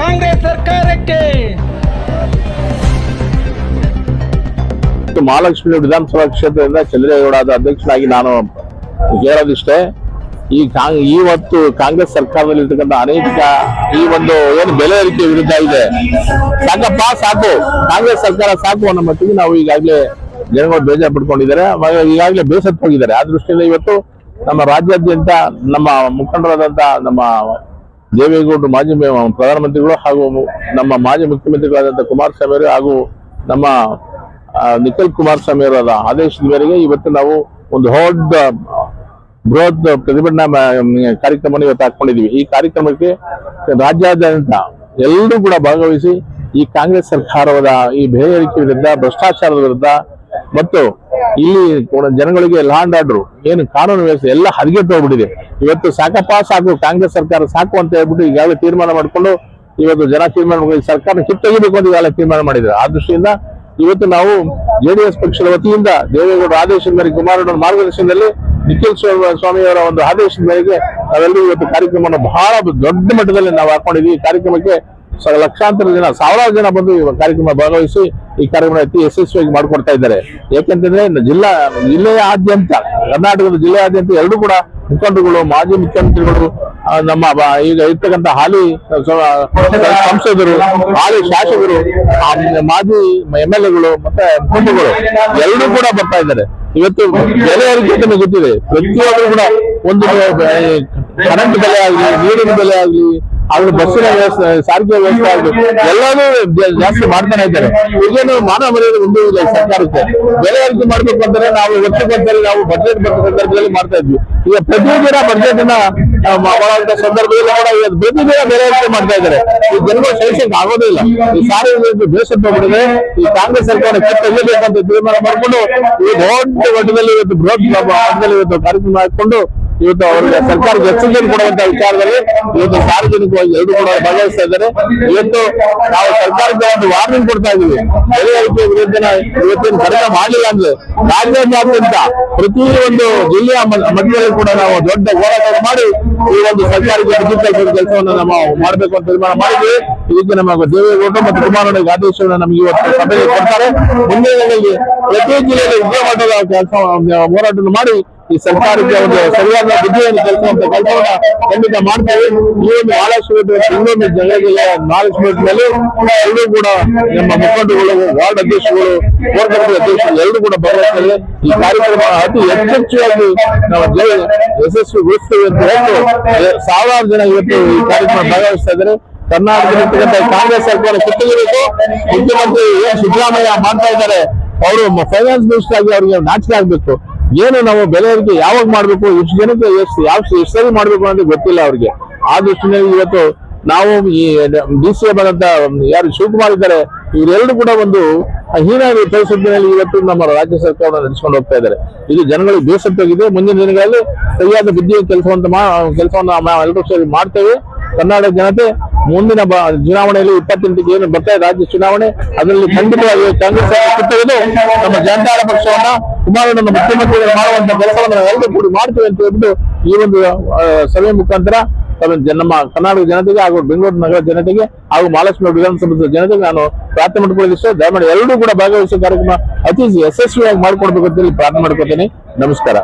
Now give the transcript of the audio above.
ಕಾಂಗ್ರೆಸ್ ಸರ್ಕಾರಕ್ಕೆ. ಮಹಾಲಕ್ಷ್ಮಿ ವಿಧಾನಸಭಾ ಕ್ಷೇತ್ರದಿಂದ ಚಂದ್ರೇಗೌಡ ಅಧ್ಯಕ್ಷನಾಗಿ ನಾನು ಹೇಳೋದಿಷ್ಟೇ, ಈ ಇವತ್ತು ಕಾಂಗ್ರೆಸ್ ಸರ್ಕಾರದಲ್ಲಿ ಇರ್ತಕ್ಕಂಥ ಅನೇಕ ಈ ಒಂದು ಏನು ಬೆಲೆ ಏರಿಕೆ ವಿರುದ್ಧ ಇದೆ. ಸಾಕಪ್ಪ, ಸಾಕು. ಕಾಂಗ್ರೆಸ್ ಸರ್ಕಾರ ಸಾಕು ಅನ್ನೋ ಮಟ್ಟಿಗೆ ನಾವು ಈಗಾಗಲೇ ಜನಗಳು ಬೇಜಾರು ಪಡ್ಕೊಂಡಿದ್ದಾರೆ. ಈಗಾಗಲೇ ಬೇಸತ್ತು ಹೋಗಿದ್ದಾರೆ. ಆ ದೃಷ್ಟಿಯಿಂದ ಇವತ್ತು ನಮ್ಮ ರಾಜ್ಯಾದ್ಯಂತ ನಮ್ಮ ಮುಖಂಡರಾದಂತಹ ನಮ್ಮ ದೇವೇಗೌಡರು ಮಾಜಿ ಪ್ರಧಾನಮಂತ್ರಿಗಳು ಹಾಗೂ ನಮ್ಮ ಮಾಜಿ ಮುಖ್ಯಮಂತ್ರಿಗಳಾದಂಥ ಕುಮಾರಸ್ವಾಮಿ ಅವರು ಹಾಗೂ ನಮ್ಮ ನಿಖಿಲ್ ಕುಮಾರಸ್ವಾಮಿ ಅವರ ಆದೇಶದ ಮೇರೆಗೆ ಇವತ್ತು ನಾವು ಒಂದು ದೊಡ್ಡ ಬೃಹತ್ ಪ್ರತಿಭಟನಾ ಕಾರ್ಯಕ್ರಮವನ್ನು ಇವತ್ತು ಹಾಕೊಂಡಿದ್ದೀವಿ ಈ ಕಾರ್ಯಕ್ರಮಕ್ಕೆ ರಾಜ್ಯಾದ್ಯಂತ ಎಲ್ಲರೂ ಕೂಡ ಭಾಗವಹಿಸಿ ಈ ಕಾಂಗ್ರೆಸ್ ಸರ್ಕಾರದ ಈ ಬೆಲೆ ಏರಿಕೆ ವಿರುದ್ಧ, ಭ್ರಷ್ಟಾಚಾರದ ವಿರುದ್ಧ ಮತ್ತು ಇಲ್ಲಿ ಜನಗಳಿಗೆ ಲಾಂಡ್ ಆರ್ಡರ್ ಏನು ಕಾನೂನು ವ್ಯವಸ್ಥೆ ಎಲ್ಲ ಹದಗೆಟ್ಟು ಹೋಗ್ಬಿಟ್ಟಿದೆ ಇವತ್ತು ಸಾಕಪ್ಪ ಸಾಕು ಕಾಂಗ್ರೆಸ್ ಸರ್ಕಾರ ಸಾಕು ಅಂತ ಹೇಳ್ಬಿಟ್ಟು ಈಗಾಗಲೇ ತೀರ್ಮಾನ ಮಾಡಿಕೊಂಡು ಇವತ್ತು ಜನ ತೀರ್ಮಾನ ಸರ್ಕಾರ ಕಿತ್ತೊಗಿಬೇಕು ಅಂತ ಈಗಾಗಲೇ ತೀರ್ಮಾನ ಮಾಡಿದ್ದಾರೆ. ಆ ದೃಷ್ಟಿಯಿಂದ ಇವತ್ತು ನಾವು ಜೆಡಿಎಸ್ ಪಕ್ಷದ ವತಿಯಿಂದ ದೇವೇಗೌಡರ ಆದೇಶದ ಮೇರೆಗೆ ಕುಮಾರಗೌಡ ಮಾರ್ಗದರ್ಶನದಲ್ಲಿ ನಿಖಿಲ್ ಸ್ವಾಮಿಯವರ ಒಂದು ಆದೇಶದ ಮೇರೆಗೆ ನಾವೆಲ್ಲರೂ ಇವತ್ತು ಕಾರ್ಯಕ್ರಮವನ್ನು ಬಹಳ ದೊಡ್ಡ ಮಟ್ಟದಲ್ಲಿ ನಾವು ಹಾಕೊಂಡಿದ್ವಿ ಈ ಕಾರ್ಯಕ್ರಮಕ್ಕೆ ಲಕ್ಷಾಂತರ ಜನ, ಸಾವಿರಾರು ಜನ ಬಂದು ಈ ಕಾರ್ಯಕ್ರಮ ಭಾಗವಹಿಸಿ ಈ ಕಾರ್ಯಕ್ರಮ ಅತಿ ಯಶಸ್ವಿಯಾಗಿ ಮಾಡಿಕೊಡ್ತಾ ಇದ್ದಾರೆ. ಯಾಕೆಂತಂದ್ರೆ ಜಿಲ್ಲಾ, ಜಿಲ್ಲೆಯಾದ್ಯಂತ, ಕರ್ನಾಟಕದ ಜಿಲ್ಲೆಯಾದ್ಯಂತ ಎರಡೂ ಕೂಡ ಮುಖಂಡರುಗಳು, ಮಾಜಿ ಮುಖ್ಯಮಂತ್ರಿಗಳು ನಮ್ಮ ಈಗ ಇರ್ತಕ್ಕಂಥ ಹಾಲಿ ಸಂಸದರು, ಹಾಲಿ ಶಾಸಕರು ಮಾಜಿ ಎಂ ಎಲ್ ಎಗಳು, ಮತ್ತೆ ಮುಖಂಡರುಗಳು ಎಲ್ಲರೂ ಕೂಡ ಬರ್ತಾ ಇದ್ದಾರೆ. ಇವತ್ತು ಬೆಲೆ ಏರಿಕೆ ಗೊತ್ತಿದೆ. ಪ್ರತಿಯೊಬ್ಬರು ಕೂಡ ಒಂದು ಕರೆಂಟ್ ಬೆಲೆ ಆಗಲಿ, ನೀರಿನ ಬೆಲೆ ಆಗಲಿ ಅವ್ರ ಬಸ್ಸಿನ ವ್ಯವಸ್ಥೆ ಸಾರಿಗೆ ವ್ಯವಸ್ಥೆ ಆಗಲಿ ಎಲ್ಲಾನು ಜಾಸ್ತಿ ಮಾಡ್ತಾನೆ ಇದ್ದಾರೆ. ಈಗೇನು ಮಾನವ ಮರ್ಯಾದೆ ಒಂದು ಸರ್ಕಾರಕ್ಕೆ ಬೆಲೆ ಏರಿಕೆ ಮಾಡ್ಬೇಕು ಅಂದ್ರೆ ನಾವು ವರ್ಷಕ್ಕೊಂದ್ಸರಿ ನಾವು ಬಜೆಟ್ ಬಂದ ಸಂದರ್ಭದಲ್ಲಿ ಮಾಡ್ತಾ ಇದ್ವಿ. ಈಗ ಪ್ರತಿ ದಿನ ಬಜೆಟ್ನ ಮಾಡುವಂತ ಸಂದರ್ಭದಲ್ಲಿ ಕೂಡ ಇವತ್ತು ಪ್ರತಿ ದಿನ ಬೆಲೆ ಏರಿಕೆ ಮಾಡ್ತಾ ಇದ್ದಾರೆ. ಈ ಜನರು ಸಹಿಸಕ್ಕೆ ಆಗೋದೇ ಇಲ್ಲ. ಈ ಸಾರಿಗೆ ಬೇಸತ್ವ ಬಿಡದೆ ಈ ಕಾಂಗ್ರೆಸ್ ಸರ್ಕಾರ ಕಿತ್ತೊಗೆಯಬೇಕಂತ ತೀರ್ಮಾನ ಮಾಡಿಕೊಂಡು ಈ ದೊಡ್ಡ ಮಟ್ಟದಲ್ಲಿ ಇವತ್ತು ಬೃಹತ್ ಮಟ್ಟದಲ್ಲಿ ಇವತ್ತು ಕಾರ್ಯಕ್ರಮ ಹಾಕೊಂಡು ಇವತ್ತು ಅವರಿಗೆ ಸರ್ಕಾರ ಎಚ್ಚರಿಕೆಯನ್ನು ಕೊಡುವಂತ ವಿಚಾರದಲ್ಲಿ ಇವತ್ತು ಸಾರ್ವಜನಿಕವಾಗಿ ಎರಡು ಕೂಡ ಭಾಗವಹಿಸ್ತಾ ಇದ್ದಾರೆ. ಇವತ್ತು ನಾವು ಸರ್ಕಾರಕ್ಕೆ ಒಂದು ವಾರ್ನಿಂಗ್ ಕೊಡ್ತಾ ಇದ್ದೀವಿ. ಬೆಲೆ ಏರಿಕೆ ವಿರುದ್ಧ ಇವತ್ತಿನ ಕಡಿಮೆ ಮಾಡಲಿಲ್ಲ ಅಂದ್ರೆ ರಾಜ್ಯಾದ್ಯಂತ ಪ್ರತಿ ಒಂದು ಜಿಲ್ಲೆಯ ಮಟ್ಟದಲ್ಲಿ ಕೂಡ ನಾವು ದೊಡ್ಡ ಹೋರಾಟ ಮಾಡಿ ಈ ಒಂದು ಸರ್ಕಾರಕ್ಕೆ ಕೆಲಸವನ್ನು ನಾವು ಮಾಡಬೇಕು ಅಂತ ತೀರ್ಮಾನ ಮಾಡಿದ್ವಿ ಇದಕ್ಕೆ ನಮ್ಮ ದೇವೇಗೌಡರು ಮತ್ತು ಕುಮಾರಣ್ಣ ಆದೇಶವನ್ನು ನಮಗೆ ಇವತ್ತು ಸಭೆಗೆ ಕೊಡ್ತಾರೆ. ಮುಂದಿನ ದಿನಗಳಲ್ಲಿ ಪ್ರತಿ ಜಿಲ್ಲೆಯಲ್ಲಿ ಉಗ್ರ ಮಟ್ಟದ ಕೆಲಸ ಹೋರಾಟವನ್ನು ಮಾಡಿ ಈ ಸರ್ಕಾರಕ್ಕೆ ಒಂದು ಸರಿಯಾದ ಬುದ್ಧಿಯನ್ನು ಕೆಲಸವಂತ ಕೆಲಸವನ್ನ ಖಂಡಿತ ಮಾಡ್ತೇವೆ ಈ ಒಂದು ಇನ್ನೊಂದು ಜನರಿಗೆ ನಾಲ್ಕು ಮೇಲೆ ಎಲ್ಲರೂ ಕೂಡ ನಮ್ಮ ಮುಖಂಡಗಳು ವಾರ್ಡ್ ಅಧ್ಯಕ್ಷರುಗಳು ಕಮಿಟಿ ಅಧ್ಯಕ್ಷರು ಎಲ್ಲರೂ ಕೂಡ ಭಾಗವಹಿಸ್ತಾರೆ ಈ ಕಾರ್ಯಕ್ರಮ ಅತಿ ಹೆಚ್ಚೆಚ್ಚಾಗಿ ನಾವು ಜಯ ಯಶಸ್ವಿಗೊಳಿಸ್ತೇವೆ ಅಂತ ಹೇಳಿ ಎ- ಸಾವಿರಾರು ಜನ ಇವತ್ತು ಈ ಕಾರ್ಯಕ್ರಮ ಭಾಗವಹಿಸ್ತಾ ಇದ್ದಾರೆ. ಕರ್ನಾಟಕದಲ್ಲಿರ್ತಕ್ಕಂಥ ಕಾಂಗ್ರೆಸ್ ಸರ್ಕಾರ ಸುತ್ತಲಿರಬೇಕು ಮುಖ್ಯಮಂತ್ರಿ ಏನ್ ಸಿದ್ದರಾಮಯ್ಯ ಮಾಡ್ತಾ ಇದ್ದಾರೆ. ಅವರು ಫೈನಾನ್ಸ್ ಮಿನಿಸ್ಟರ್ ಆಗಿ ಅವ್ರಿಗೆ ನಾಚಿಕೆ ಆಗ್ಬೇಕು. ಏನು ನಾವು ಬೆಲೆ ಏರಿಕೆ ಯಾವಾಗ ಮಾಡ್ಬೇಕು ಎಷ್ಟು ಜನಕ್ಕೆ ಎಷ್ಟು ಯಾವ ಎಷ್ಟು ಸರಿ ಮಾಡ್ಬೇಕು ಅನ್ನೋದು ಗೊತ್ತಿಲ್ಲ ಅವ್ರಿಗೆ. ಆ ದೃಷ್ಟಿನಲ್ಲಿ ಇವತ್ತು ನಾವು ಈ ಡಿ ಸಿ ಬಂದಂತ ಯಾರು ಶಿವಕುಮಾರ್ ಇದ್ದಾರೆ, ಇವರೆಲ್ಲರೂ ಕೂಡ ಒಂದು ಹೀನ ಪರಿಸ್ಥಿತಿಯಲ್ಲಿ ಇವತ್ತು ನಮ್ಮ ರಾಜ್ಯ ಸರ್ಕಾರವನ್ನು ನಡೆಸ್ಕೊಂಡು ಹೋಗ್ತಾ ಇದ್ದಾರೆ. ಇದು ಜನಗಳಿಗೆ ಬೇಸತ್ತೋಗಿದೆ ಮುಂದಿನ ದಿನಗಳಲ್ಲಿ ಸರಿಯಾದ ಬುದ್ಧಿ ಕೆಲಸವಂತ ಕೆಲಸವನ್ನು ಎಲ್ಲರೂ ಸೇರಿ ಮಾಡ್ತೇವೆ. ಕನ್ನಡ ಜನತೆ ಮುಂದಿನ ಚುನಾವಣೆಯಲ್ಲಿ ಇಪ್ಪತ್ತೆಂಟಿಗೆ ಏನು ಬರ್ತಾ ರಾಜ್ಯ ಚುನಾವಣೆ, ಅದರಲ್ಲಿ ಖಂಡಿತವಾಗಿ ಕಾಂಗ್ರೆಸ್ ಕಿತ್ತೊಗೆದು ನಮ್ಮ ಜನತಾಳ ಪಕ್ಷವನ್ನ ಕುಮಾರಣ್ಣನ ಮುಖ್ಯಮಂತ್ರಿ ಮಾಡುವಂತ ಕೆಲಸವನ್ನು ಎಲ್ಲರೂ ಕೂಡಿ ಮಾಡ್ತೇವೆ ಅಂತ ಹೇಳ್ಬಿಟ್ಟು ಈ ಒಂದು ಸಭೆ ಮುಖಾಂತರ ನಮ್ಮ ಕರ್ನಾಟಕ ಜನತೆಗೆ ಹಾಗೂ ಬೆಂಗಳೂರು ನಗರ ಜನತೆಗೆ ಹಾಗೂ ಮಹಾಲಕ್ಷ್ಮಿ ವಿಧಾನಸಭೆ ಜನತೆಗೆ ನಾನು ಪ್ರಾರ್ಥನೆ ಮಾಡ್ಕೊಳ್ಳೋದಿಷ್ಟೇ ದಯಮಾಡಿ ಎಲ್ಲರೂ ಕೂಡ ಭಾಗವಹಿಸುವ ಕಾರ್ಯಕ್ರಮ ಅತಿ ಯಶಸ್ವಿಯಾಗಿ ಮಾಡ್ಕೊಡ್ಬೇಕು ಅಂತ ಹೇಳಿ ಪ್ರಾರ್ಥನೆ ಮಾಡ್ಕೊತೇನೆ. ನಮಸ್ಕಾರ.